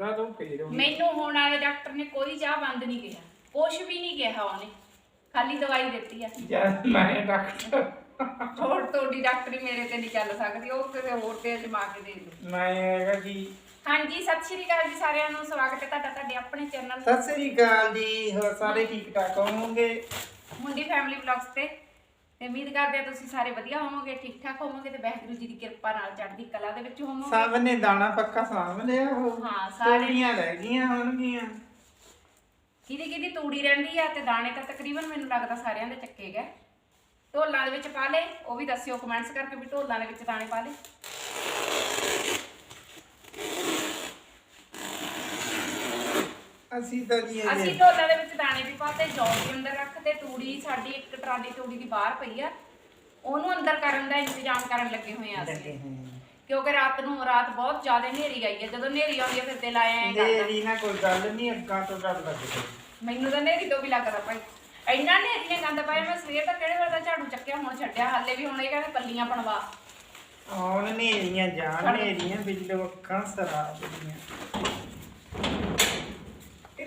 ਦੁੱਧਾ ਤੋਂ ਫੇਰ ਉਹੀ। ਮੈਨੂੰ ਹੋਣ ਵਾਲੇ ਡਾਕਟਰ ਨੇ ਕੋਈ ਚਾਹ ਬੰਦ ਨਹੀਂ ਕਿਹਾ ਕੁਝ ਵੀ ਨਹੀਂ ਕਿਹਾ ਉਹਨੇ ਖਾਲੀ ਦਵਾਈ ਦਿੱਤੀ ਆ। ਮੈਂ ਡਾਕਟਰ ਹੋਰ ਤੁਹਾਡੀ ਡਾਕਟਰੀ ਮੇਰੇ ਤੇ ਨਹੀਂ ਚੱਲ ਸਕਦੀ ਉਹ ਕਿਸੇ ਹੋਰ ਤੇ ਅਜਮਾ ਕੇ ਦੇ ਦਿਓ। ਮੈਂ ਹੈਗਾ ਜੀ। ਹਾਂਜੀ ਸਤਿ ਸ਼੍ਰੀ ਅਕਾਲ ਜੀ ਸਾਰਿਆਂ ਨੂੰ ਸਵਾਗਤ ਹੈ ਤੁਹਾਡਾ ਤੁਹਾਡੇ ਆਪਣੇ ਚੈਨਲ ਸਤਿ ਸ੍ਰੀ ਅਕਾਲ ਜੀ ਹੋਰ ਸਾਰੇ ਠੀਕ ਠਾਕ ਹੋਵੋਗੇ ਮੁੰਡੀ ਫੈਮਿਲੀ ਵਲੌਗਸ ਤੇ। ਤੇ ਉਮੀਦ ਕਰਦੇ ਹਾਂ ਤੁਸੀਂ ਸਾਰੇ ਵਧੀਆ ਹੋਵੋਗੇ ਠੀਕ ਠਾਕ ਹੋਵੋਗੇ ਤੇ ਵਾਹਿਗੁਰੂ ਜੀ ਦੀ ਕਿਰਪਾ ਨਾਲ ਚੜ੍ਹਦੀ ਕਲਾ ਦੇ ਵਿੱਚ ਹੋਵੋਗੇ। ਸਭ ਨੇ ਦਾਣਾ ਪੱਕਾ ਸਾਂਭ ਲਿਆ ਉਹ। ਹਾਂ, ਸਾਰੇ। ਤੋੜੀਆਂ ਰਹਿ ਗਈਆਂ ਹੋਣਗੀਆਂ। ਕਿਹਦੀ ਕਿਹਦੀ ਤੂੜੀ ਰਹਿੰਦੀ ਆ ਤੇ ਦਾਣੇ ਤਾਂ ਤਕਰੀਬਨ ਮੈਨੂੰ ਲੱਗਦਾ ਸਾਰਿਆਂ ਦੇ ਚੱਕੇ ਗਏ। ਢੋਲਾਂ ਦੇ ਵਿੱਚ ਪਾ ਲੇ ਉਹ ਵੀ ਦੱਸਿਓ ਕਮੈਂਟਸ ਕਰਕੇ ਵੀ ਢੋਲਾਂ ਦੇ ਵਿੱਚ ਦਾਣੇ ਪਾ ਲੇ ਅਸੀਂ ਤਾਂ ਜੀ ਅਸੀਂ ਅਜੇ ਢੋਲਾਂ ਦੇ ਵਿੱਚ ਦਾਣੇ ਵੀ ਪਾਤੇ ਜੌਂ ਵੀ ਅੰਦਰ ਰੱਖਤੇ ਤੂੜੀ ਸਾਡੀ ਇੱਕ ਟਰਾਲੀ ਤੂੜੀ ਦੀ ਬਾਹਰ ਪਈ ਆ। ਉਹਨੂੰ ਅੰਦਰ ਕਰਨ ਦਾ ਇੰਤਜ਼ਾਮ ਕਰਨ ਲੱਗੇ ਹੋਏ ਆ ਅਸੀਂ। ਕਿਉਂਕਿ ਰਾਤ ਨੂੰ ਰਾਤ ਬਹੁਤ ਜ਼ਿਆਦਾ ਹਨੇਰੀ ਆਈ ਹੈ ਜਦੋਂ ਹਨੇਰੀ ਆਉਂਦੀ ਹੈ ਫਿਰ ਦਿਲ ਆਇਆ ਐ ਕਰਦਾ। ਦੇਰੀ ਨਾ ਕੋਈ ਗੱਲ ਨਹੀਂ ਅੱਗਾ ਤੋਂ ਡਰ ਲੱਗਦਾ। ਮੈਨੂੰ ਤਾਂ ਹਨੇਰੀ ਤੋਂ ਵੀ ਲੱਗਦਾ ਭਾਈ। ਇੰਨਾ ਹਨੇਰੀਆਂ ਗੰਦ ਪਾਇਆ ਮੈਂ ਸਵੇਰ ਦਾ ਕਿਹੜੇ ਵੇਲੇ ਦਾ ਝਾੜੂ ਚੱਕਿਆ ਹੁਣ ਛੱਡਿਆ। ਹਾਲੇ ਵੀ ਹੁਣ ਇਹ ਕਹਿੰਦੇ ਪੱਲੀਆਂ ਬਣਵਾ। ਆਉਣ ਨੇਰੀਆਂ ਜਾਣ ਨੇਰੀਆਂ ਬਿੱਲੋ ਅੱਖਾਂ ਸਰਾਬ ਦੀਆਂ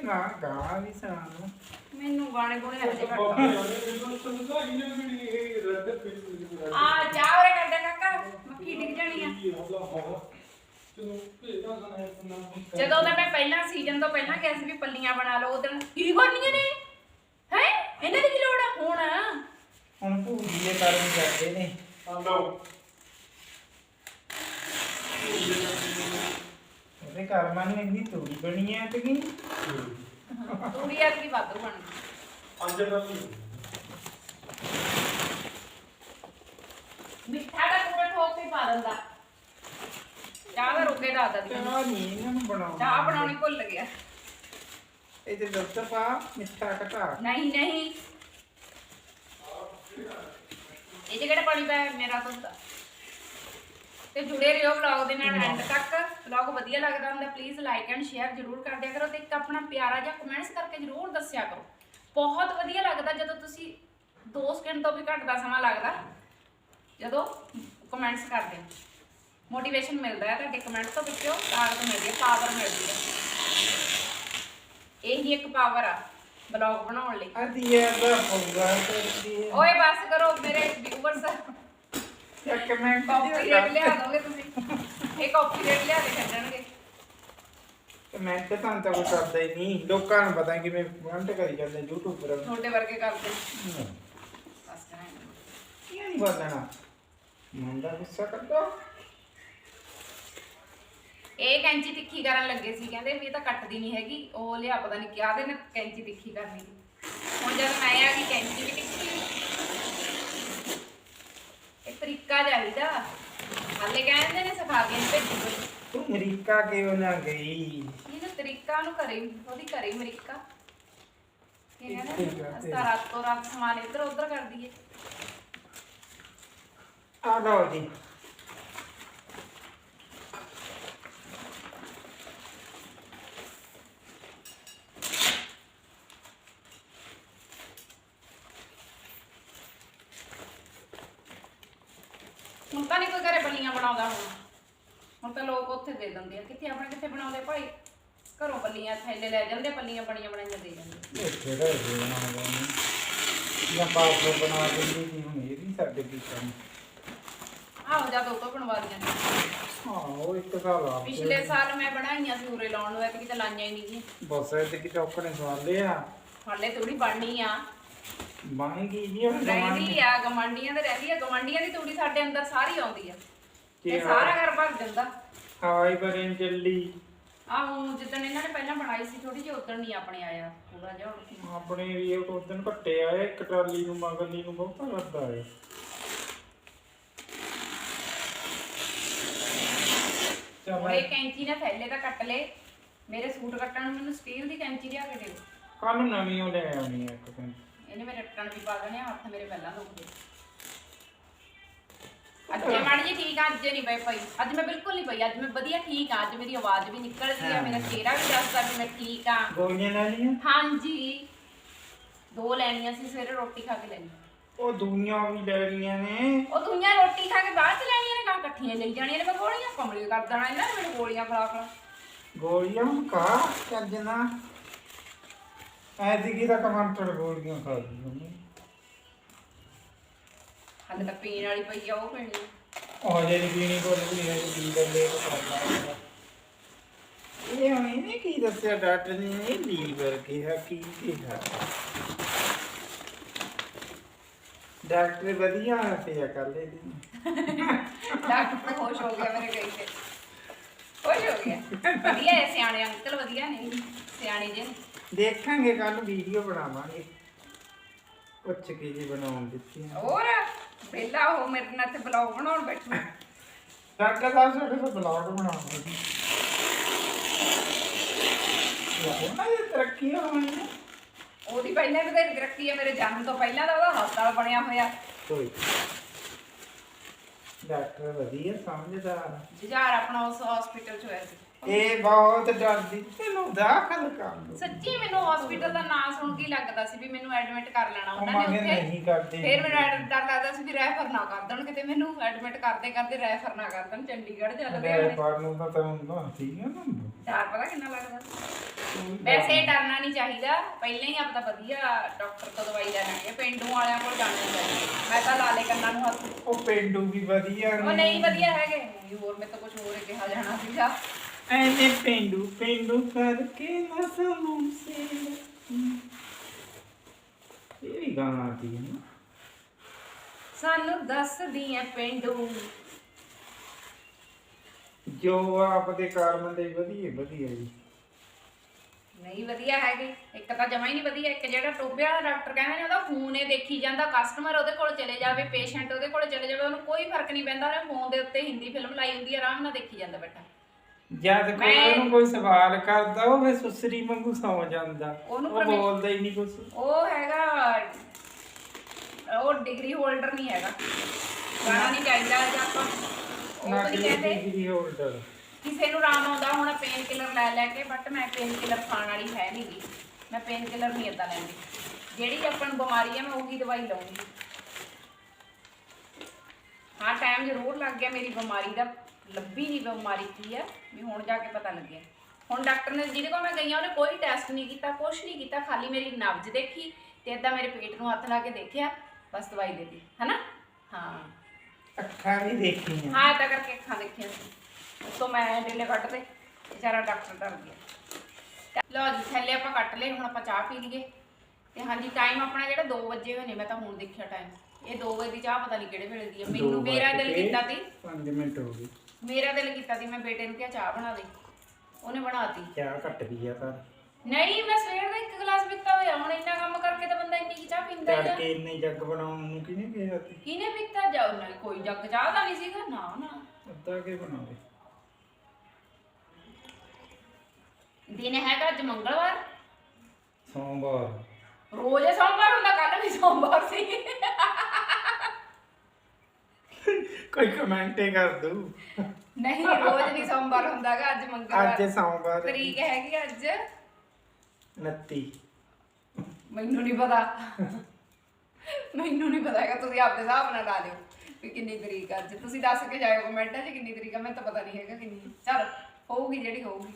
ਨਾ ਗਾ ਵੀ ਸਾਨੂੰ ਮੈਨੂੰ ਗਾਣੇ ਗੁਣੇ ਹਜੇ ਘੱਟ ਆ ਚਾਹ ਉਰੇ ਕਰਦੇ ਕਾਕਾ ਮੱਖੀ ਡਿੱਗ ਜਾਣੀ ਆ। ਜਦੋਂ ਦਾ ਮੈਂ ਪਹਿਲਾਂ ਸੀਜ਼ਨ ਤੋਂ ਪਹਿਲਾਂ ਕਿਹਾ ਸੀ ਵੀ ਪੱਲੀਆਂ ਬਣਾ ਲਓ ਉਦੋਂ ਕੀ ਕਰਨੀਆਂ ਨੇ? ਹੈ? ਇਹਨਾਂ ਦੀ ਕੀ ਲੋੜ ਆ? ਹੁਣ। ਹੁਣ ਭੂਜੀਏ ਕਰਨ ਜਾਂਦੇ ਨੇ। ਉਹਦੇ ਘਰ ਮਨ ਇੰਨੀ ਤੂੜੀ ਬਣੀ ਹੈ ਤੇ ਕੀ? ਤੂੜੀ ਆ ਕੀ ਵਾਧੂ ਬਣਦੀ ਮਿੱਠਾ ਦਾ ਪੂਰਾ ਠੋਕ ਕੇ ਪਾ ਦਿੰਦਾ। ਚਾਹ ਦਾ ਰੋਕੇ ਦਾ ਆਦਾ ਦੀ ਚਾਹ ਨਹੀਂ ਇਹਨਾਂ ਨੂੰ ਬਣਾਉਣਾ ਚਾਹ ਬਣਾਉਣੀ ਭੁੱਲ ਗਿਆ। ਇਹ ਤੇ ਦੁੱਧ ਪਾ ਮਿੱਠਾ ਘਟਾ। ਨਹੀਂ ਨਹੀਂ। ਇਹ 'ਚ ਕਿਹੜਾ ਪਾਣੀ ਪਾਇਆ? ਮੇਰਾ ਦੁੱਧ। ਤੇ ਜੁੜੇ ਰਹੋ ਵਲੌਗ ਦੇ ਨਾਲ ਐਂਡ ਤੱਕ। ਵਲੌਗ ਵਧੀਆ ਲੱਗਦਾ ਹੁੰਦਾ ਪਲੀਜ਼ ਲਾਈਕ ਐਂਡ ਸ਼ੇਅਰ ਜਰੂਰ ਕਰ ਦਿਆ ਕਰੋ ਤੇ ਇੱਕ ਆਪਣਾ ਪਿਆਰਾ ਜਿਹਾ ਕਮੈਂਟਸ ਕਰਕੇ ਜਰੂਰ ਦੱਸਿਆ ਕਰੋ। ਬਹੁਤ ਵਧੀਆ ਲੱਗਦਾ ਜਦੋਂ ਤੁਸੀਂ 2 ਸਕਿੰਟ ਤੋਂ ਵੀ ਘੱਟ ਦਾ ਸਮਾਂ ਲੱਗਦਾ ਜਦੋਂ ਕਮੈਂਟਸ ਕਰਦੇ ਮੋਟੀਵੇਸ਼ਨ ਮਿਲਦਾ ਹੈ ਤੁਹਾਡੇ ਕਮੈਂਟ ਤੋਂ ਵਿੱਚੋਂ ਤਾਕਤ ਮਿਲਦੀ ਹੈ ਪਾਵਰ ਮਿਲਦੀ ਹੈ। ਇਹ ਹੀ ਇੱਕ ਪਾਵਰ ਆ ਵਲੌਗ ਬਣਾਉਣ ਲਈ। ਇਹ ਦਾ ਹੋਗਾ ਤੇ ਓਏ ਬਸ ਕਰੋ ਮੇਰੇ ਵਿਊਅਰਸ ਇੱਕ ਮਿੰਟ ਕਾਪੀਰਾਈਟ ਲਿਆ ਦੋਗੇ ਤੁਸੀਂ? ਇਹ ਕਾਪੀਰਾਈਟ ਲਿਆ ਕੇ ਛੱਡਣਗੇ। ਕਮੈਂਟ ਤਾਂ ਤਾਂ ਕੋਈ ਕਰਦਾ ਹੀ ਨਹੀਂ। ਲੋਕਾਂ ਨੂੰ ਪਤਾ ਕਿਵੇਂ ਕਮੈਂਟ ਕਰੀ ਜਾਂਦੇ YouTube ਪਰ। ਤੁਹਾਡੇ ਵਰਗੇ ਕਰਦੇ। ਬਸ ਕਰਾਂਗੇ ਕੀ ਨਹੀਂ ਬੋਲਣਾ? ਮੁੰਡਾ ਗੁੱਸਾ ਕਰਦਾ। ਇਹ ਕੈਂਚੀ ਤਿੱਖੀ ਕਰਨ ਲੱਗੇ ਸੀ ਕਹਿੰਦੇ ਵੀ ਇਹ ਤਾਂ ਕੱਟਦੀ ਨਹੀਂ ਹੈਗੀ। ਉਹ ਲਿਆ ਪਤਾ ਨਹੀਂ ਕਿਹਾ ਦੇ ਨੇ ਕੈਂਚੀ ਤਿੱਖੀ ਕਰਨੀ। ਹੁਣ ਜਦ ਮੈਂ ਆ ਗਈ ਕੈਂਚੀ ਵੀ ਤਿੱਖੀ ਤਰੀਕਾ ਚਾਹੀਦਾ। ਹਾਲੇ ਕਹਿੰਦੇ ਨੇ ਸਿਖਾ ਕੇ ਭੇਜੀ ਕੋਈ। ਤੂੰ ਅਮਰੀਕਾ ਕਿਉਂ ਨਾ ਗਈ? ਇਹਨੂੰ ਤਰੀਕਾ ਨੂੰ ਕਰੇ ਉਹਦੀ ਕਰੇ ਅਮਰੀਕਾ। ਇਹ ਠੀਕ ਕਹਿੰਦੇ ਆ, ਅਸਤਾ ਰਾਤ ਤੋਂ ਰਾਤ ਸਮਾਨ ਇੱਧਰ ਉੱਧਰ ਕਰ ਦਈਏ। ਆ ਲਓ ਜੀ ਹੁਣ ਤਾਂ ਨਹੀਂ ਕੋਈ ਘਰੇ ਬਲੀਆਂ ਬਣਾਉਂਦਾ ਹੁਣ ਹੁਣ ਤਾਂ ਲੋਕ ਉੱਥੇ ਦੇ ਦਿੰਦੇ ਆ ਕਿੱਥੇ ਆਪਣੇ ਕਿੱਥੇ ਬਣਾਉਂਦੇ ਭਾਈ ਘਰੋਂ ਪੱਲੀਆਂ ਥੈਲੇ ਲੈ ਜਾਂਦੇ ਪੱਲੀਆਂ ਬਣੀਆਂ ਬਣਾਈਆਂ ਦੇ ਜਾਂਦੇ ਇਹ ਕਿਹੜਾ ਇਹ ਬਣਾਉਂਦਾ ਨਹੀਂ ਜਾਂ ਪਾਪ ਬਣਾ ਦਿੰਦੀ ਸੀ ਹੁਣ ਇਹ ਵੀ ਸਾਡੇ ਕੀ ਕੰਮ ਆਹੋ ਜਾ ਦੋ ਤੋਂ ਬਣਵਾ ਦੀਆਂ ਹਾਂ ਉਹ ਇੱਕ ਸਾਲ ਆ ਪਿਛਲੇ ਸਾਲ ਮੈਂ ਬਣਾਈਆਂ ਸੀ ਉਰੇ ਲਾਉਣ ਨੂੰ ਐਤਕੀ ਤਾਂ ਲਾਈਆਂ ਹੀ ਨਹੀਂ ਜੀ ਬਸ ਇਹ ਤੇ ਕਿ ਚੌਕਣੇ ਸਵਾਲ ਲਿਆ ਹਾਲੇ ਥੋੜੀ ਬਣਨੀ ਆ। ਬਣ ਜੀ ਹੁਣ ਰਹਿੰਦੀ ਆ ਗਮੰਡੀਆਂ ਦੇ ਰਹਿੰਦੀ ਆ ਗਮੰਡੀਆਂ ਦੀ ਤੂੜੀ ਸਾਡੇ ਅੰਦਰ ਸਾਰੀ ਆਉਂਦੀ ਆ। ਕੀ ਤੇ ਸਾਰਾ ਘਰ ਭਰ ਜਾਂਦਾ ਹਵਾਈ ਬਰਨ ਚੱਲੀ। ਆਹੋ ਜਿੱਦਣ ਇਹਨਾਂ ਨੇ ਪਹਿਲਾਂ ਬਣਾਈ ਸੀ ਥੋੜੀ ਜਿਹੀ ਉਦੋਂ ਨਹੀਂ ਆਪਣੇ ਆਇਆ। ਥੋੜਾ ਜਿਹਾ ਹੁਣ ਆਪਣੇ ਵੀ ਇਹ ਉਸ ਦਿਨ ਘੱਟੇ ਆਏ ਇੱਕ ਟਰਾਲੀ ਨੂੰ ਮਗਰਲੀ ਨੂੰ ਬਹੁਤਾ ਲੱਗਦਾ ਹੈ ਹੁਣ ਚਲ ਇਹ ਕੈਂਚੀ ਨਾਲ ਥੈਲੇ ਤਾਂ ਕੱਟ ਲੇ। ਮੇਰੇ ਸੂਟ ਕੱਟਣ ਨੂੰ ਮੈਨੂੰ ਸਟੀਲ ਦੀ ਕੈਂਚੀ ਲਿਆ ਕੇ ਦਿਓ। ਕੱਲ ਨੂੰ ਨਵੀਂ ਉਹ ਲੈ ਆਉਣੀ ਹੈ ਇੱਕ ਦਿਨ। ਇਹਨੇ ਮੇਰੇ ਟੱਟਣ ਵੀ ਪਾ ਦੇਣੇ ਆ, ਹੱਥ ਮੇਰੇ ਪਹਿਲਾਂ ਦੁਖਦੇ। ਅੱਜ ਮੈਂ ਮਾੜੀ ਜੀ ਠੀਕ ਆ ਅੱਜ ਨਹੀਂ ਪਈ ਪਈ। ਅੱਜ ਮੈਂ ਬਿਲਕੁਲ ਨਹੀਂ ਪਈ ਅੱਜ ਮੈਂ ਵਧੀਆ ਠੀਕ ਆ ਅੱਜ ਮੇਰੀ ਆਵਾਜ਼ ਵੀ ਨਿਕਲਦੀ ਆ ਮੇਰਾ ਚਿਹਰਾ ਵੀ ਦੱਸਦਾ ਵੀ ਮੈਂ ਠੀਕ ਆ। ਗੋਲੀਆਂ ਲੈ ਲਈਆਂ? ਹਾਂਜੀ। ਦੋ ਲੈਣੀਆਂ ਸੀ ਸਵੇਰੇ ਰੋਟੀ ਖਾ ਕੇ ਲੈਣੀ ਉਹ ਦੁਨੀਆਂ ਵੀ ਲੈ ਲਈਆਂ ਨੇ। ਉਹ ਦੁਨੀਆ ਰੋਟੀ ਖਾ ਕੇ ਬਾਅਦ ਚ ਲੈਣੀਆਂ ਨੇ ਕਾਂ ਇਕੱਠੀਆਂ ਲਈ ਜਾਣੀਆਂ ਨੇ ਮੈਂ ਗੋਲੀਆਂ ਕਮਲੇ ਕਰ ਦੇਣਾ ਇਹਨਾਂ ਨੇ ਮੈਨੂੰ ਗੋਲੀਆਂ ਖਿਲਾ ਖਿਲਾ। ਗੋਲੀਆਂ ਨੂੰ ਕਾ ਚੱਜਣਾ ਐਦੀ ਦਾ ਟਮਾਟਰ ਗੋਲੀਆਂ ਖਾ ਲਈ ਹਾਲੇ ਤਾਂ ਪੀਣ ਵਾਲੀ ਪਈ ਆ ਉਹ ਪੀਣੀ ਉਹ ਜਿਹੜੀ ਪੀਣੀ ਕੋਲ ਵੀ ਹੈ ਜੀ ਦੇ ਲੈ ਕੇ ਖਾਣਾ ਇਹ ਹੁਣ ਇਹਨੇ ਕੀ ਦੱਸਿਆ ਡਾਕਟਰ ਨੇ ਇਹ ਲੀਵਰ ਕਿਹਾ ਕੀ ਕਿਹਾ ਡਾਕਟਰ ਵਧੀਆ ਹੱਸਿਆ ਕਰ ਲੈ ਦੀ ਡਾਕਟਰ ਤਾਂ ਖੁਸ਼ ਹੋ ਗਿਆ ਮੇਰੇ ਗਈ ਤੇ। ਖੁਸ਼ ਹੋ ਗਿਆ। ਵਧੀਆ ਹੈ ਸਿਆਣੇ ਅੰਕਲ ਵਧੀਆ ਨੇ। ਸਿਆਣੇ ਜੇ। ਦੇਖਾਂਗੇ ਕੱਲ ਵੀਡੀਓ ਬਣਾਵਾਂਗੇ। ਪੁੱਛ ਕੇ ਜੀ ਬਣਾਉਣ ਦਿੱਤੀ ਹੋਰ? ਪਹਿਲਾਂ ਉਹ ਮੇਰੇ ਨਾਲ ਤੇ ਬਲੌਗ ਬਣਾਉਣ ਬੈਠੂ। ਡਾਕਟਰ ਸਾਹਿਬ ਸਾਡੇ ਕੋਲ ਬਲੌਗ ਬਣਾਉਣਾ ਉਹਨਾਂ ਦੀ ਤਰੱਕੀ ਹੋਣੀ। ਹੈ ਉਹਦੀ ਪਹਿਲਾਂ ਹੀ ਬਥੇਰੀ ਤਰੱਕੀ ਹੈ ਮੇਰੇ ਜਨਮ ਤੋਂ ਪਹਿਲਾਂ ਦਾ ਉਹਦਾ ਹਸਪਤਾਲ ਬਣਿਆ ਹੋਇਆ। ਕੋਈ ਡਾਕਟਰ ਵਧੀਆ ਸਮਝਦਾਰ। ਜੁਝਾਰ ਆਪਣਾ ਉਸ ਹਸਪੀਟਲ ਚ ਹੋਇਆ ਸੀ। ਇਹ ਬਹੁਤ ਡਰਦੀ ਤੈਨੂੰ ਦਾਖਲ ਕਰ ਦੋ ਸੱਚੀ ਮੈਨੂੰ ਹਸਪੀਟਲ ਦਾ ਨਾਮ ਸੁਣ ਕੇ ਹੀ ਲੱਗਦਾ ਸੀ ਵੀ ਮੈਨੂੰ ਐਡਮਿਟ ਕਰ ਲੈਣਾ ਉਹ ਉਹਨਾਂ ਨੇ ਮੰਗੇ ਉੱਥੇ। ਨਹੀਂ ਕਰਦੇ। ਫਿਰ ਮੈਨੂੰ ਐਡ- ਡਰ ਲੱਗਦਾ ਸੀ ਵੀ ਰੈਫਰ ਨਾ ਕਰ ਦੇਣ ਕਿਤੇ ਮੈਨੂੰ ਐਡਮਿਟ ਕਰਦੇ ਕਰਦੇ ਰੈਫਰ ਨਾ ਕਰ ਦੇਣ ਚੰਡੀਗੜ੍ਹ ਚੱਲਦੇ ਹੋਣੇ ਪਰ ਨੂੰ ਤਾਂ ਤੈਨੂੰ ਨਾ ਠੀਕ ਹੈ ਨਾ ਡਰ ਪਤਾ ਕਿੰਨਾ ਲੱਗਦਾ ਵੈਸੇ ਡਰਨਾ ਨਹੀਂ ਚਾਹੀਦਾ। ਪਹਿਲਾਂ ਹੀ ਆਪਦਾ ਵਧੀਆ ਡਾਕਟਰ ਤੋਂ ਦਵਾਈ ਲੈਣੀ ਹੈ। ਪਿੰਡੂ ਵਾਲਿਆਂ ਕੋਲ ਜਾਣਾ ਚਾਹੀਦਾ। ਮੈਂ ਤਾਂ ਲਾਲੇ ਕੰਨਾਂ ਨੂੰ ਹੱਥ ਉਹ ਪਿੰਡੂ ਵੀ ਵਧੀਆ ਉਹ ਨਹੀਂ ਵਧੀਆ ਹੈਗੇ। ਹੋਰ ਮੇਰੇ ਤੋਂ ਕੁਝ ਹੋਰ ਹੀ ਕਿਹਾ ਜਾਣਾ ਸੀਗਾ। ਐਨੇ ਪਿੰਡੂ ਪਿੰਡੂ ਕਰਕੇ ਨਾ ਸਾਨੂੰ ਸੇ ਇਹ ਵੀ ਗਾਣਾ ਆਤੀ ਹੈ ਨਾ। ਸਾਨੂੰ ਦੱਸਦੀ ਐ ਪਿੰਡੂ। ਜੋ ਆਪਦੇ ਕਰਮ ਦੇ ਵਧੀਆ ਵਧੀਆ ਜੀ। ਨਹੀਂ ਵਧੀਆ ਹੈਗੇ। ਇੱਕ ਤਾਂ ਜਮਾ ਹੀ ਨਹੀਂ ਵਧੀਆ। ਇੱਕ ਜਿਹੜਾ ਟੋਬੇ ਵਾਲਾ ਡਾਕਟਰ ਕਹਿੰਦੇ ਨੇ ਉਹਦਾ ਫੋਨ ਇਹ ਦੇਖੀ ਜਾਂਦਾ ਕਸਟਮਰ ਉਹਦੇ ਕੋਲ ਚਲੇ ਜਾਵੇ ਪੇਸ਼ੈਂਟ ਉਹਦੇ ਕੋਲ ਚਲੇ ਜਾਵੇ ਉਹਨੂੰ ਕੋਈ ਫ਼ਰਕ ਨਹੀਂ ਪੈਂਦਾ। ਉਹਨੇ ਫੋਨ ਦੇ ਉੱਤੇ ਹਿੰਦੀ ਫਿਲਮ ਲਾਈ ਹੁੰਦੀ ਆਰਾਮ ਨਾਲ ਦੇਖੀ ਜਾਂਦਾ ਬੈਠਾ। ਜਦ ਕੋਈ ਮੈਂ- ਉਹਨੂੰ ਕੋਈ ਸਵਾਲ ਕਰਦਾ ਉਹ ਵੇ ਸੁਸਰੀ ਵਾਂਗੂ ਸੌ ਜਾਂਦਾ। ਉਹਨੂੰ ਉਹ ਪਰਮੇ- ਬੋਲਦਾ ਹੀ ਨਹੀਂ ਕੁਝ ਉਹ ਹੈਗਾ ਉਹ ਡਿਗਰੀ ਹੋਲਡਰ ਨਹੀਂ ਹੈਗਾ। ਗਾਣਾ ਨਹੀਂ ਚਾਹੀਦਾ ਜੇ ਆਪਾਂ। ਉਹ ਨਾ ਨਹੀਂ ਕਿ ਕਹਿੰਦੇ ਡਿਗਰੀ ਹੋਲਡਰ ਕਿਸੇ ਨੂੰ ਆਰਾਮ ਆਉਂਦਾ ਹੁਣ ਪੇਨ ਕਿਲਰ ਲੈ ਲੈ ਕੇ ਬਟ ਮੈਂ ਪੇਨ ਕਿਲਰ ਖਾਣ ਵਾਲੀ ਹੈ ਨਹੀਂ ਗੀ। ਮੈਂ ਪੇਨ ਕਿਲਰ ਨਹੀਂ ਏਦਾਂ ਲੈਂਦੀ। ਜਿਹੜੀ ਆਪਾਂ ਨੂੰ ਬਿਮਾਰੀ ਹੈ ਮੈਂ ਉਹੀ ਦਵਾਈ ਲਵਾਂਗੀ ਹਾਂ ਟਾਈਮ ਜ਼ਰੂਰ ਲੱਗ ਗਿਆ ਮੇਰੀ ਬਿਮਾਰੀ ਦਾ। ਲੱਭੀ ਨਹੀਂ ਬਿਮਾਰੀ ਕੀ ਹੈ ਵੀ ਹੁਣ ਜਾ ਕੇ ਪਤਾ ਲੱਗਿਆ। ਹੁਣ ਡਾਕਟਰ ਨੇ ਜਿਹਦੇ ਕੋਲ ਮੈਂ ਗਈ ਉਹਨੇ ਕੋਈ ਟੈਸਟ ਨਹੀਂ ਕੀਤਾ ਕੁਛ ਨਹੀਂ ਕੀਤਾ ਖਾਲੀ ਮੇਰੀ ਨਬਜ਼ ਦੇਖੀ ਤੇ ਏਦਾਂ ਮੇਰੇ ਪੇਟ ਨੂੰ ਹੱਥ ਲਾ ਕੇ ਦੇਖਿਆ ਬਸ ਦਵਾਈ ਦੇ ਦਿੱਤੀ ਹਨਾ? ਹਾਂ। ਅੱਖਾਂ ਵੀ ਦੇਖੀਆਂ। ਹਾਂ ਏਦਾਂ ਕਰਕੇ ਅੱਖਾਂ ਦੇਖੀਆਂ ਸੀ। ਉਤੋਂ ਮੈਂ ਡੇਲੇ ਕੱਢ ਤੇ ਵਿਚਾਰਾ ਡਾਕਟਰ ਡਰ ਗਿਆ ਲਓ ਜੀ ਥੱਲੇ ਆਪਾਂ ਕੱਟ ਲਏ ਹੁਣ ਆਪਾਂ ਚਾਹ ਪੀ ਲਈਏ। ਤੇ ਹਾਂਜੀ ਟਾਈਮ ਆਪਣਾ ਜਿਹੜਾ 2 ਵਜੇ ਹੋਏ ਨੇ ਮੈਂ ਤਾਂ ਹੁਣ ਦੇਖਿਆ ਟਾਈਮ ਇਹ 2 ਵਜੇ ਦੀ ਚਾਹ ਪਤਾ ਨਹੀਂ ਕਿਹੜੇ ਵੇਲੇ ਦੀ ਹੈ ਮੈਨੂੰ ਮੇਰਾ ਦਿਲ ਕੀਤਾ ਸੀ। 5 ਮਿੰਟ ਹੋ ਗਏ। ਮੇਰਾ ਦਿਲ ਕੀਤਾ ਸੀ ਮੈਂ ਬੇਟੇ ਨੂੰ ਕਿਹਾ ਚਾਹ ਬਣਾ ਦੇ। ਉਹਨੇ ਬਣਾਤੀ। ਚਾਹ ਘੱਟ ਗਈ ਆ ਤਾਂ। ਨਹੀਂ ਮੈਂ ਸਵੇਰ ਦਾ ਇੱਕ ਗਲਾਸ ਪੀਤਾ ਹੋਇਆ ਹੁਣ ਇੰਨਾ ਕੰਮ ਕਰਕੇ ਤਾਂ ਬੰਦਾ ਇੰਨੀ ਕੁ ਚਾਹ ਪੀਂਦਾ ਹੀ ਆ। ਤੜਕੇ ਇੰਨੇ ਜੱਗ ਬਣਾਉਣ ਨੂੰ ਕਿਹਨੇ ਕਿਹਾ ਸੀ? ਕਿਹਨੇ ਪੀਤਾ? ਜਾ ਨਹੀਂ ਕੋਈ ਜੱਗ ਚਾਹ ਦਾ ਨਹੀਂ ਸੀਗਾ ਨਾ ਨਾ। ਅੱਧਾ ਕੇ ਬਣਾਵੇ? ਦਿਨ ਹੈਗਾ ਅੱਜ ਮੰਗਲਵਾਰ। ਸੋਮਵਾਰ। ਰੋਜ਼ ਸੋਮਵਾਰ ਹੁੰਦਾ ਕੱਲ ਵੀ ਸੋਮਵਾਰ ਸੀ। ਕੋਈ ਕਮੈਂਟ ਹੀ ਕਰ ਦੂ ਨਹੀਂ ਰੋਜ਼ ਨਹੀਂ ਸੋਮਵਾਰ ਹੁੰਦਾਗਾ ਅੱਜ ਮੰਗਲਵਾਰ। ਅੱਜ ਸੋਮਵਾਰ। ਤਰੀਕ ਹੈਗੀ ਅੱਜ। 29 ਮੈਨੂੰ ਨਹੀਂ ਪਤਾ। ਮੈਨੂੰ ਨਹੀਂ ਪਤਾ ਹੈਗਾ ਤੁਸੀਂ ਆਪਦੇ ਹਿਸਾਬ ਨਾਲ ਲਾ ਲਿਓ ਵੀ ਕਿੰਨੀ ਤਰੀਕ ਆ ਅੱਜ। ਤੁਸੀਂ ਦੱਸ ਕੇ ਜਾਇਓ ਕਮੈਂਟਾਂ 'ਚ ਕਿੰਨੀ ਤਰੀਕ ਆ ਮੈਨੂੰ ਤਾਂ ਪਤਾ ਨਹੀਂ ਹੈਗਾ ਕਿੰਨੀ। ਚਲ ਹੋਊਗੀ ਜਿਹੜੀ ਹੋਊਗੀ।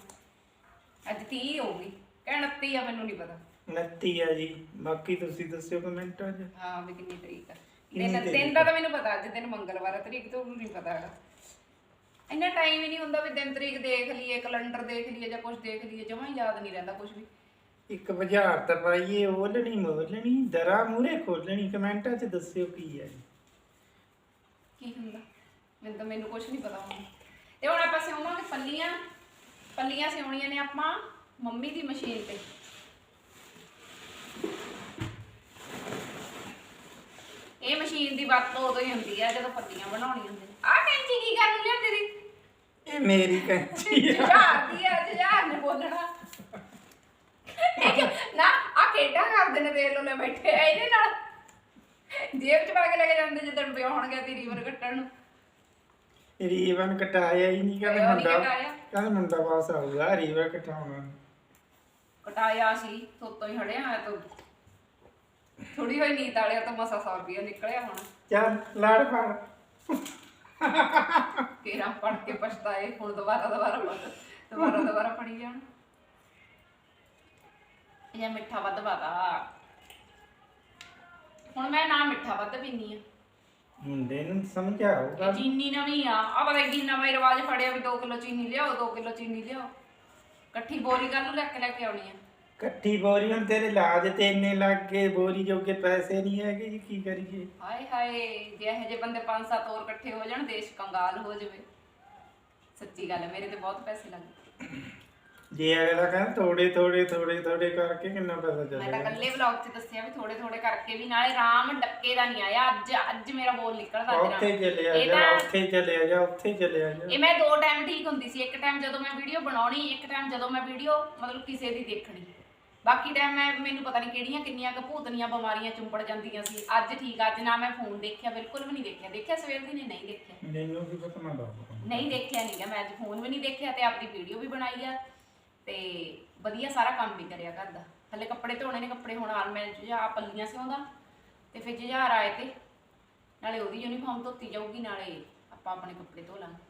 ਅੱਜ 30 ਹੋਊਗੀ। ਕਹਿ 29 ਆ ਮੈਨੂੰ ਨਹੀਂ ਪਤਾ। 29 ਆ ਜੀ। ਬਾਕੀ ਤੁਸੀਂ ਦੱਸਿਓ ਕਮੈਂਟਾਂ 'ਚ। ਹਾਂ ਵੀ ਕਿੰਨੀ ਤਰੀਕ ਆ। ਦਿਨ ਦਾ ਤਾਂ ਮੈਨੂੰ ਪਤਾ ਅੱਜ ਦਿਨ ਮੰਗਲਵਾਰ ਆ ਤਰੀਕ ਤੋਂ ਨਹੀਂ ਪਤਾ ਹੈਗਾ। ਇੰਨਾ ਟਾਈਮ ਹੀ ਨਹੀਂ ਹੁੰਦਾ ਵੀ ਦਿਨ ਤਰੀਕ ਦੇਖ ਲਈਏ ਕੈਲੰਡਰ ਦੇਖ ਲਈਏ ਜਾਂ ਕੁਝ ਦੇਖ ਲਈਏ ਜਮਾਂ ਹੀ ਯਾਦ ਨਹੀਂ ਰਹਿੰਦਾ ਕੁਝ ਵੀ। ਇੱਕ ਬੁਝਾਰ ਤਾਂ ਪਾਈਏ ਓਲਣੀ ਮੋਲਣੀ ਦਰਾ ਮੂਰੇ ਖੋਲਣੀ ਕਮੈਂਟਾਂ 'ਚ ਦੱਸਿਓ ਕੀ ਹੈ ਕੀ ਹੁੰਦਾ? ਮੈਨੂੰ ਤਾਂ ਮੈਨੂੰ ਕੁਝ ਨਹੀਂ ਪਤਾ ਹੁਣ। ਤੇ ਹੁਣ ਆਪਾਂ ਸਿਉਵਾਂਗੇ ਪੱਲੀਆਂ। ਪੱਲੀਆਂ ਸਿਉਣੀਆਂ ਨੇ ਆਪਾਂ ਮੰਮੀ ਦੀ ਮਸ਼ੀਨ ਤੇ। ਇਹ ਮਸ਼ੀਨ ਦੀ ਵਰਤੋਂ ਉਦੋਂ ਹੀ ਹੁੰਦੀ ਆ ਜਦੋਂ ਪੱਲੀਆਂ ਬਣਾਉਣੀਆਂ ਹੁੰਦੀਆਂ ਆਹ ਕੈਂਚੀ ਕੀ ਕਰਨ ਲਿਆਂਦੀ ਦੀ ਇਹ ਮੇਰੀ ਕੈਂਚੀ ਆ। ਜੁਝਾਰ ਦੀ ਆ ਜੁਝਾਰ ਨੇ ਬੋਲਣਾ। ਨਾ ਆ ਖੇਡਾਂ ਕਰਦੇ ਨੇ ਦੇਖ ਲੋ ਲੈ ਬੈਠੇ ਆ ਇਹਦੇ ਨਾਲ। ਜੇਬ ਚ ਪਾ ਕੇ ਲੈ ਕੇ ਜਾਂਦੇ ਜਦੋਂ ਵਿਆਹਣ ਗਿਆ ਤੀ ਰੀਵਰ ਕੱਟਣ ਨੂੰ। ਰੀਵਨ ਕਟਾਇਆ ਹੀ ਨਹੀਂ ਕਹਿੰਦੇ ਉਹ ਨਹੀਂ ਮੁੰਡਾ ਕਟਾਇਆ। ਕਹਿੰਦੇ ਮੁੰਡਾ ਪਾਸ ਆਊਗਾ ਰੀਵਨ ਕਟਾਉਣਾ। ਕਟਾਇਆ ਸੀ ਤੋਤੋਂ ਹੀ ਹੜਿਆ ਆ ਤੋ। ਥੋੜੀ ਹੋਈ ਨੀਤ ਵਾਲਿਆ ਤਾਂ ਮਸਾ 100 ਰੁਪਇਆ ਨਿਕਲਿਆ ਹੁਣ। ਚੱਲ ਲੜ ਪੜ ਤੇਰਾ ਪੜ ਕੇ ਪਛਤਾਏ ਹੁਣ ਦੁਬਾਰਾ ਦੁਬਾਰਾ ਪੜ ਦੁਬਾਰਾ ਦੁਬਾਰਾ ਪੜੀ ਜਾਣ। ਇਹ ਮਿੱਠਾ ਵੱਧ ਪਾਤਾ ਹੁਣ ਮੈਂ ਨਾ ਮਿੱਠਾ ਵੱਧ ਪੀਨੀ ਆ। ਮੁੰਡੇ ਨੂੰ ਸਮਝਾਓਗਾ ਚੀਨੀ ਨਵੀਂ ਆ। ਆ ਪਤਾ ਕੀ ਨਵਾਂ ਹੀ ਰਿਵਾਜ ਫੜਿਆ ਵੀ 2 ਕਿਲੋ ਚੀਨੀ ਲਿਆਓ 2 ਕਿਲੋ ਚੀਨੀ ਲਿਆਓ। ਇਕੱਠੀ ਬੋਰੀ ਕਰ ਲੂ ਲੈ ਕੇ ਲੈ ਕੇ ਆਉਣੀ ਆ। ਇਕੱਠੀ ਬੋਰੀ ਹੁਣ ਤੇਰੇ ਇਲਾਜ ਤੇ ਇੰਨੇ ਲੱਗ ਗਏ ਬੋਰੀ ਜੋਗੇ ਪੈਸੇ ਨਹੀਂ ਹੈਗੇ ਜੀ ਕੀ ਕਰੀਏ? ਹਾਏ ਹਾਏ ਜੇ ਇਹੋ ਜਿਹੇ ਬੰਦੇ ਪੰਜ ਸੱਤ ਹੋਰ ਇਕੱਠੇ ਹੋ ਜਾਣ ਦੇਸ਼ ਕੰਗਾਲ ਹੋ ਜਾਵੇ। ਸੱਚੀ ਗੱਲ ਹੈ ਮੇਰੇ ਤੇ ਬਹੁਤ ਪੈਸੇ ਲੱਗੇ ਜੇ ਅਗਲਾ ਕਹਿੰਦਾ ਥੋੜੇ ਥੋੜੇ ਥੋੜੇ ਥੋੜੇ ਕਰਕੇ ਕਿੰਨਾ ਪੈਸਾ ਮੈਂ ਤਾਂ ਚੱਲੇਗਾ ਕੱਲੇ ਵਲੌਗ 'ਚ ਦੱਸਿਆ ਵੀ ਥੋੜੇ ਥੋੜੇ ਕਰਕੇ ਵੀ ਨਾਲੇ ਰਾਮ ਡੱਕੇ ਦਾ ਨਹੀਂ ਆਇਆ ਅੱਜ ਅੱਜ ਮੇਰਾ ਬੋਲ ਨਿਕਲਦਾ ਅੱਜ ਉੱਥੇ ਨਾਲ। ਚਲੇ ਆ ਇਹ ਜਾ ਤਾਂ- ਉੱਥੇ ਚਲੇ ਆ ਜਾ ਉੱਥੇ ਚਲੇ ਆ ਜਾ। ਇਹ ਮੈਂ ਦੋ ਟਾਈਮ ਠੀਕ ਹੁੰਦੀ ਸੀ ਇੱਕ ਟਾਈਮ ਜਦੋਂ ਮੈਂ ਵੀਡੀਓ ਬਣਾਉਣੀ ਇੱਕ ਟਾਈਮ ਜਦੋਂ ਮੈਂ ਵੀਡੀਓ ਮਤਲਬ ਕਿਸੇ ਦੀ ਦੇਖਣੀ। ਬਾਕੀ ਟਾਈਮ ਮੈਂ ਮੈਨੂੰ ਪਤਾ ਨਹੀਂ ਕਿਹੜੀਆਂ ਕਿੰਨੀਆਂ ਕੁ ਭੂਤਨੀਆਂ ਬਿਮਾਰੀਆਂ ਚੁੰਬੜ ਜਾਂਦੀਆਂ ਸੀ। ਅੱਜ ਠੀਕ ਆ, ਅੱਜ ਨਾ ਮੈਂ ਫੋਨ ਦੇਖਿਆ ਬਿਲਕੁਲ ਵੀ ਨਹੀਂ ਦੇਖਿਆ। ਦੇਖਿਆ ਸਵੇਰ ਦੀ ਨੇ? ਨਹੀਂ ਦੇਖਿਆ। ਮੈਨੂੰ ਕੀ ਪਤਾ ਮੈਂ ਦੱਸ ਨਹੀਂ ਦੇਖਿਆ ਨਹੀਂਗਾ ਮੈਂ ਅੱਜ ਫੋਨ ਵੀ ਨਹੀਂ ਦੇਖਿਆ ਤੇ ਆਪਦੀ ਵੀਡੀਓ ਵੀ ਬਣਾਈ ਆ। ਤੇ ਵਧੀਆ ਸਾਰਾ ਕੰਮ ਵੀ ਕਰਿਆ ਘਰ ਦਾ। ਹਲੇ ਕੱਪੜੇ ਧੋਣੇ ਨੇ ਕੱਪੜੇ ਹੁਣ ਆਲ ਮੈਂ ਜੁਝਾ ਪੱਲੀਆਂ ਸਿਉਂਦਾ ਤੇ ਫਿਰ ਜੁਝਾਰ ਆਏ ਤੇ ਨਾਲੇ ਉਹਦੀ ਯੂਨੀਫਾਰਮ ਧੋਤੀ ਜਾਊਗੀ ਨਾਲੇ ਆਪਾਂ ਆਪਣੇ ਕੱਪੜੇ ਧੋ ਲਾਂਗੇ।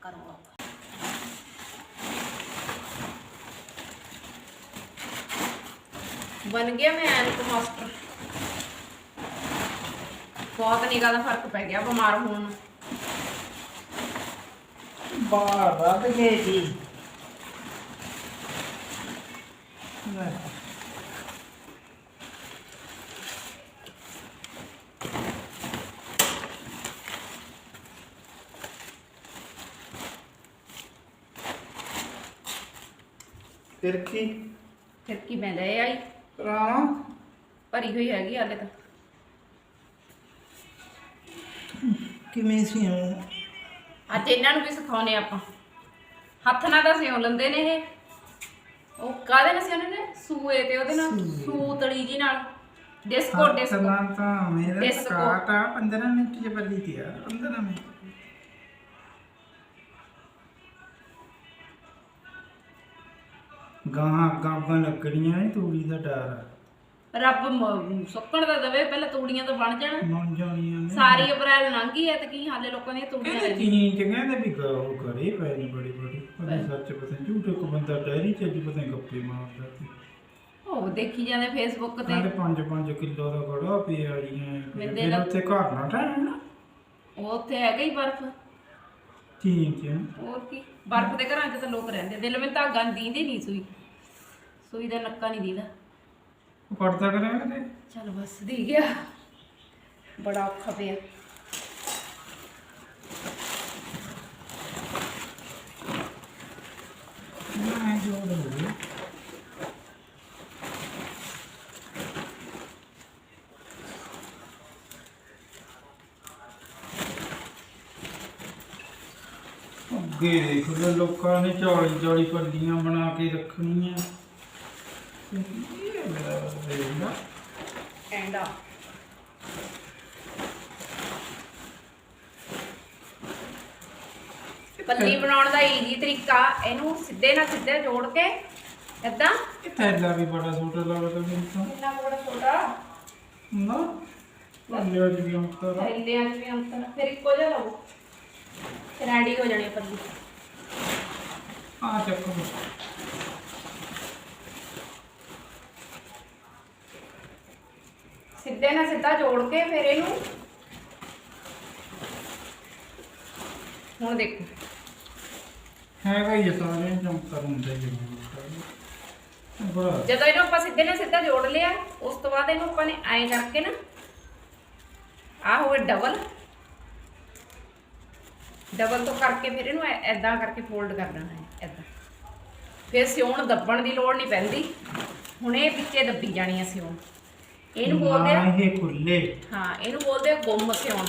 ਕਰੋ ਆਪ ਬਣ ਗਿਆ ਮੈਂ ਐਨਕ ਮਾਸਟਰ ਬਹੁਤ ਨਿਗਾਹ ਦਾ ਫ਼ਰਕ ਪੈ ਗਿਆ ਬਿਮਾਰ ਹੋਣ ਨੂੰ। ਬਾਹਰ ਵੱਧ ਗਏ ਜੀ ਲੈ। ਫਿਰ ਕੀ? ਫਿਰ ਕੀ ਮੈਂ ਲੈ ਆਈ? ਕਰਾਵਾਂ ਭਰੀ ਹੋਈ ਹੈਗੀ ਹਾਲੇ ਤਾਂ। ਕਿਵੇਂ ਸੀ ਉਹ? ਅੱਜ ਇਹਨਾਂ ਨੂੰ ਵੀ ਸਿਖਾਉਨੇ ਆਪਾਂ। ਹੱਥ ਨਾਲ ਤਾਂ ਸਿਉਂ ਲੈਂਦੇ ਨੇ ਇਹ। ਉਹ ਕਾਹਦੇ ਨਾਲ ਸਿਉਣੇ ਨੇ? ਸੂਏ ਤੇ ਉਹਦੇ ਨਾਲ। ਸੂਤੜੀ ਜੀ ਨਾਲ। Disco disco. ਤਾਂ ਮੇਰਾ Disco। ਕਾਟਾ 15 ਮਿੰਟ ਚ ਬੱਲੀ ਤੇ ਆ। 15 ਮਿੰਟ। ਗਾਂ ਗਾਂ ਲੱਕੜੀਆਂ ਨੀ ਤੂੜੀ ਦਾ ਡਰ ਰੱਬ ਮ- ਸੁੱਕਣ ਦਾ ਦਵੇ ਪਹਿਲਾਂ ਤੂੜੀਆਂ ਤਾਂ ਬਣ ਜਾਣ। ਮਨ ਜਾਣੀਆਂ ਨੇ। ਸਾਰੀ ਅਪ੍ਰੈਲ ਲੰਘ ਗਈ ਐ ਤੇ ਕੀ ਹਾਲੇ ਲੋਕਾਂ ਦੀਆਂ ਤੂੜੀਆਂ ਕਹਿੰਦੇ ਚੀਨ ਚ ਕਹਿੰਦੇ ਵੀ ਗ- ਉਹ ਕਰੇ ਨੇ ਬੜੀ ਬੜੀ। ਪਤਾ ਨੀ ਸੱਚ ਪਤਾ ਨੀ ਝੂਠ ਇੱਕ ਬੰਦਾ ਡੈਰੀ ਚ ਜੀ ਪਤਾ ਨੀ ਗੱਪੇ ਮਾਰਦਾ ਸੀ ਉਹ ਦੇਖੀ ਜਾਂਦੇ ਫੇਸਬੁੱਕ ਤੇ। ਕਹਿੰਦੇ 5-5 ਕਿਲੋ ਦਾ ਖੜਾ ਪਿਆ ਜੀਆਂ ਮਿਲਦੇ ਫਿਰ ਨਾ- ਉੱਥੇ ਘਰ ਨਾ ਟਹਿਣ ਉਹ ਉੱਥੇ ਹੈਗਾ ਹੀ ਬਰਫ਼। ਚੀਨ ਚ। ਹੋਰ ਕੀ ਬਰਫ਼ ਦੇ ਘਰਾਂ 'ਚ ਤਾਂ ਲੋਕ ਰਹਿੰਦੇ ਦਿਲ ਵਿੱਚ ਧਾਗਾ ਦੀਂਦੀ ਨਹੀਂ ਸੂਈ। ਸੂਈ ਦਾ ਨੱਕਾ ਨਹੀਂ ਦੀਦਾ। ਉਹ ਪੜਦਾ ਕਰਾਂਗੇ ਤੇ ਚਲ ਬਸ ਦੀ ਗਿਆ। ਬੜਾ ਔਖਾ ਪਿਆ। ਮੈਂ ਜੋੜ ਹੋਵੇ ਅੱਗੇ ਦੇਖ ਲਓ ਲੋਕਾਂ ਨੇ ਚੌੜੀ ਚੌੜੀ ਪੱਲੀਆਂ ਬਣਾ ਕੇ ਰੱਖਣੀਆਂ। ਐਂਡਾ ਪੱਲੀ ਬਣਾਉਣ ਦਾ ਈਜ਼ੀ ਤਰੀਕਾ ਇਹਨੂੰ ਸਿੱਧੇ ਨਾਲ ਸਿੱਧੇ ਜੋੜ ਕੇ ਏਦਾਂ ਇਹ ਥੈਲਾ ਵੀ ਬੜਾ ਛੋਟਾ ਲੱਗਦਾ ਮੈਨੂੰ ਤਾਂ ਇੰਨਾ ਬੜਾ ਛੋਟਾ ਨਾ ਪੱਲਿਆਂ ਚ ਵੀ ਅੰਤਰ ਆ। ਥੈਲਿਆਂ 'ਚ ਵੀ ਅੰਤਰ ਫਿਰ ਇੱਕੋ ਜਿਹਾ ਲਵੋ ਰੈਡੀ ਹੋ ਜਾਣੀ ਪੱਲੀ ਆ ਚੱਕੋ ਸਿੱਧੇ ਨਾਲ ਸਿੱਧਾ ਜੋੜ ਕੇ ਫਿਰ ਇਹਨੂੰ ਹੁਣ ਦੇਖੋ। ਹੈਗਾ ਹੀ ਆ ਸਾਰੇ ਚਮਕਰ ਹੁੰਦੇ ਜਿਵੇਂ ਬੜਾ ਜਦੋਂ ਇਹਨੂੰ ਆਪਾਂ ਸਿੱਧੇ ਨਾਲ ਸਿੱਧਾ ਜੋੜ ਲਿਆ ਉਸ ਤੋਂ ਬਾਅਦ ਇਹਨੂੰ ਆਪਾਂ ਨੇ ਐਂ ਕਰਕੇ ਨਾ ਆ ਹੋਵੇ ਡਬਲ ਡਬਲ ਤੋਂ ਕਰਕੇ ਫਿਰ ਇਹਨੂੰ ਐਦਾਂ ਕਰਕੇ ਫੋਲਡ ਕਰ ਦੇਣਾ ਹੈ ਐਦਾਂ ਫਿਰ ਸਿਉਣ ਦੱਬਣ ਦੀ ਲੋੜ ਨਹੀਂ ਪੈਂਦੀ। ਹੁਣ ਇਹ ਵਿੱਚੇ ਦੱਬੀ ਜਾਣੀ ਆ ਸਿਉਣ। ਇਹਨੂੰ ਬੋਲਦੇ ਆ ਮਾਹੇ ਕੁੱਲੇ ਹਾਂ ਇਹਨੂੰ ਬੋਲਦੇ ਆ ਗੁੰਮ ਸਿਉਣ।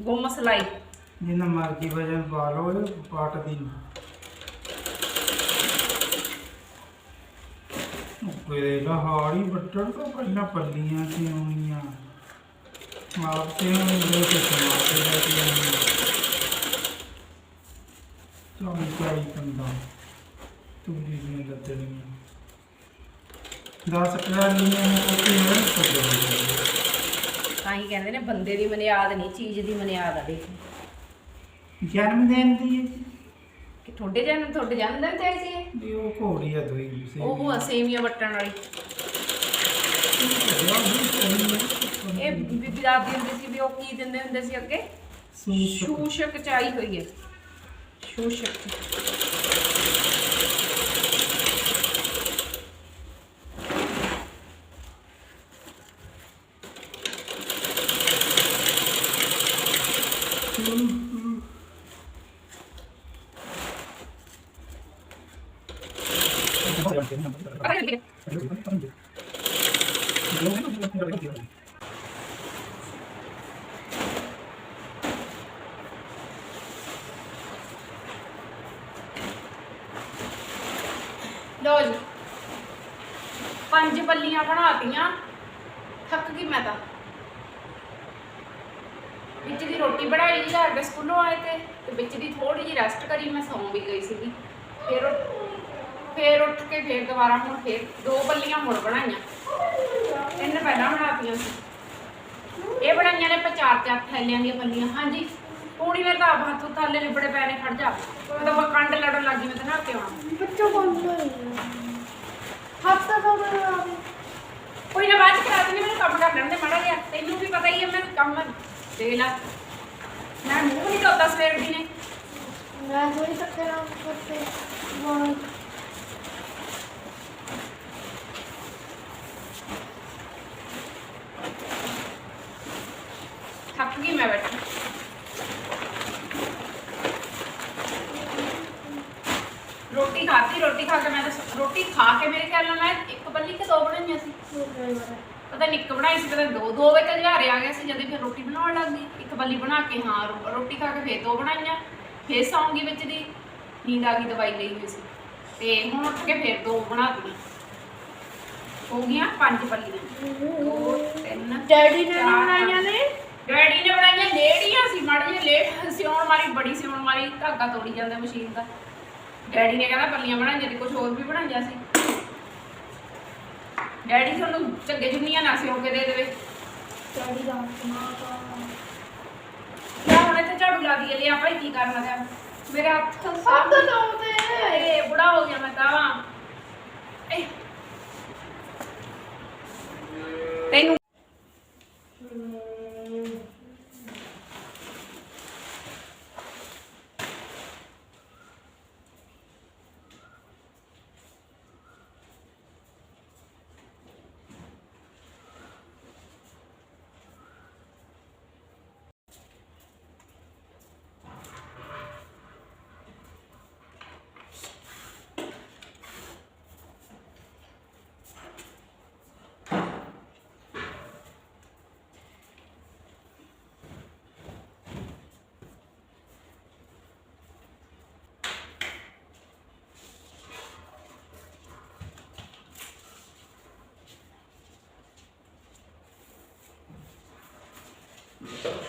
ਗੁੰਮ ਸਲਾਈ। ਜਿੰਨਾ ਮਰਜ਼ੀ ਵਜਨ ਪਾ ਲਓ ਇਹ ਪਟਦੀ ਕੋਈ ਦਾ ਹਾੜੀ ਬੱਟਣ ਤੋਂ ਪਹਿਲਾਂ ਪੱਲੀਆਂ ਸਿਉਣੀਆਂ। ਆਪ ਤੇ ਮੇਰੇ ਤੇ ਸਮਾਪਤੀ ਦਾ ਕੀ ਨਾਮ ਚਾਹੀ ਕੰਦਾ ਤੂੰ ਜੀ ਜਿੰਦਤੜੀਆਂ 10 ਹਜ਼ਾਰ ਲਈ ਮੈਂ ਉੱਤੇ ਮੈਂ ਸੱਜੇ ਤਾਂ ਹੀ ਕਹਿੰਦੇ ਨੇ ਬੰਦੇ ਦੀ ਮਨਿਆਦ ਨਹੀਂ ਚੀਜ਼ ਦੀ ਮਨਿਆਦ ਆ ਦੇਖ। ਜਨਮ ਦਿਨ ਦੀ ਕਿ ਤੁਹਾਡੇ ਜਨਮ ਤੁਹਾਡੇ ਜਨਮ ਦਿਨ ਤੇ ਆਈ ਸੀ ਉਹ ਘੋੜੀ ਆ ਦੋਈ ਸੀ ਉਹ ਆ ਸੇਮੀਆਂ ਵੱਟਣ ਵਾਲੀ। ਇਹ ਬੀਬੀ ਦਾਦੀ ਹੁੰਦੀ ਸੀ ਵੀ ਉਹ ਕੀ ਦਿੰਦੇ ਹੁੰਦੇ ਸੀ ਅੱਗੇ? ਸੂਸ਼ਕ। ਸ਼ੂਸ਼ਕ ਹੋਈ ਹੈ। ਸ਼ੂਸ਼ਕ। ਲੋ ਜੀ। ਪੰਜ ਪੱਲੀਆਂ ਬਣਾਤੀਆਂ। ਥੱਕ ਗਈ ਮੈਂ ਤਾਂ। ਵਿੱਚ ਦੀ ਰੋਟੀ ਬਣਾਈ ਘਰ ਦੇ ਸਕੂਲੋਂ ਆਏ ਤੇ ਤੇ ਵਿੱਚ ਦੀ ਥੋੜੀ ਜਿਹੀ ਰੈਸਟ ਕਰੀ, ਮੈਂ ਸੌਂ ਵੀ ਗਈ ਸੀਗੀ। ਫਿਰ ਫਿਰ ਉੱਠ ਕੇ ਫਿਰ ਦੁਬਾਰਾ ਹੁਣ ਫਿਰ ਦੋ ਪੱਲੀਆਂ ਹੁਣ ਬਣਾਈਆਂ। ਤਿੰਨ ਪਹਿਲਾਂ ਬਣਾਤੀਆਂ ਸੀ। ਇਹ ਬਣਾਈਆਂ ਨੇ ਆਪਾਂ ਚਾਰ ਚਾਰ ਥੈਲਿਆਂ ਦੀਆਂ ਬੱਲੀਆਂ। ਹਾਂਜੀ, ਪੂਰੀ ਮੇਰੇ ਤਾਂ ਆਪ ਥੱਲੇ ਲਿਬੜੇ ਪੈ ਨੇ, ਖੜ ਜਾ। ਮੈਂ ਤਾਂ ਕੰਡ ਲੜਨ ਲੱਗੀ ਮੈਂ ਤਾਂ ਨਾ ਕੇ ਆਉਣਾ ਬੱਚੋ ਕੌਣ ਨਹੀਂ ਹਫਤਾ ਤੋਂ ਬਣਾ ਕੋਈ ਨਾ ਬਾਅਦ ਚ ਕਰਾ ਦਿੰਦੀ ਮੈਨੂੰ ਕੰਮ ਕਰ ਲੈਣ ਦੇ ਮਾੜਾ ਜਿਹਾ। ਤੈਨੂੰ ਵੀ ਪਤਾ ਹੀ ਹੈ ਮੈਂ ਕੰਮ ਦੇ ਲਾ। ਮੈਂ ਮੂੰਹ ਨਹੀਂ ਧੋਤਾ ਸਵੇਰ ਦੀ ਨੇ। ਮੈਂ ਥੋੜੀ ਤੱਕ ਨਾ ਕਰਤੇ ਬਹੁਤ ਥੱਕ ਗਈ ਮੈਂ ਬੈਠੀ ਰੋਟੀ ਖਾਧੀ ਰੋਟੀ ਖਾ ਕੇ ਮੈਂ ਤਾਂ ਸ- ਰੋਟੀ ਖਾ ਕੇ ਮੇਰੇ ਖਿਆਲ ਨਾਲ ਮੈਂ ਇੱਕ ਬੱਲੀ ਕਿ ਦੋ ਬਣਾਈਆਂ ਸੀ? ਪਤਾ। ਨਹੀਂ ਇੱਕ ਬਣਾਈ ਸੀ ਪਤਾ ਦੋ ਦੋ ਤੱਕ ਘਰੇ ਆ ਗਿਆ ਸੀ ਜਦੋਂ ਫਿਰ ਰੋਟੀ ਬਣਾਉਣ ਲੱਗ ਗਈ। ਇੱਕ ਬੱਲੀ ਬਣਾ ਕੇ ਹਾਂ ਰੋ- ਰੋਟੀ ਖਾ ਕੇ ਫੇਰ ਦੋ ਬਣਾਈਆਂ। ਫੇਰ ਸੌਂਗੀ ਵਿੱਚ ਦੀ ਨੀਂਦ ਆ ਗਈ ਦਵਾਈ ਲਈ ਹੋਈ ਸੀ। ਤੇ ਹੁਣ ਉੱਠ ਕੇ ਫੇਰ ਦੋ ਬਣਾ ਦਿੱਤੀਆਂ ਹੋ ਗਈਆਂ ਪੰਜ ਬੱਲੀਆਂ ਦੋ ਤਿੰਨ ਡੈਡੀ ਨੇ ਚਾਰ, ਬਣਾਈਆਂ ਨੇ? ਡੈਡੀ ਨੇ ਬਣਾਈਆਂ ਲੇੜੀਆਂ ਸੀ ਮਾੜੀ ਜਿਹੀ ਲੇਟ ਸਿਉਣ ਮਾਰੀ ਬੜੀ ਸਿਉਣ ਮਾਰੀ ਧਾਗਾ ਤੋੜੀ ਜਾਂਦਾ ਮਸ਼ੀਨ ਦਾ। ਡੈਡੀ ਨੇ ਕਹਿੰਦਾ ਪੱਲੀਆਂ ਬਣਾਈਆਂ ਤੇ ਕੁਝ ਹੋਰ ਵੀ ਬਣਾਈਆਂ ਸੀ। ਡੈਡੀ ਤੁਹਾਨੂੰ ਚੰਗੇ ਜੁੰਨੀਆਂ ਨਾ ਸਿਉਂ ਕੇ ਦੇ ਦੇਵੇ। ਡੈਡੀ ਦਾ ਮਾਂ ਲੈ ਹੁਣ ਇੱਥੇ ਝਾੜੂ ਲਾ ਦਈਏ ਲਿਆ ਭਾਈ ਕੀ ਕਰਨਾ ਤੇ। ਮੇਰੇ ਹੱਥ ਸਭ ਤੋਂ। ਲਾਉਂਦੇ ਏ ਬੁੜਾ ਹੋ ਗਿਆ ਮੈਂ ਤਾਂ। ਏ। ਤੈਨੂੰ 감사합니다.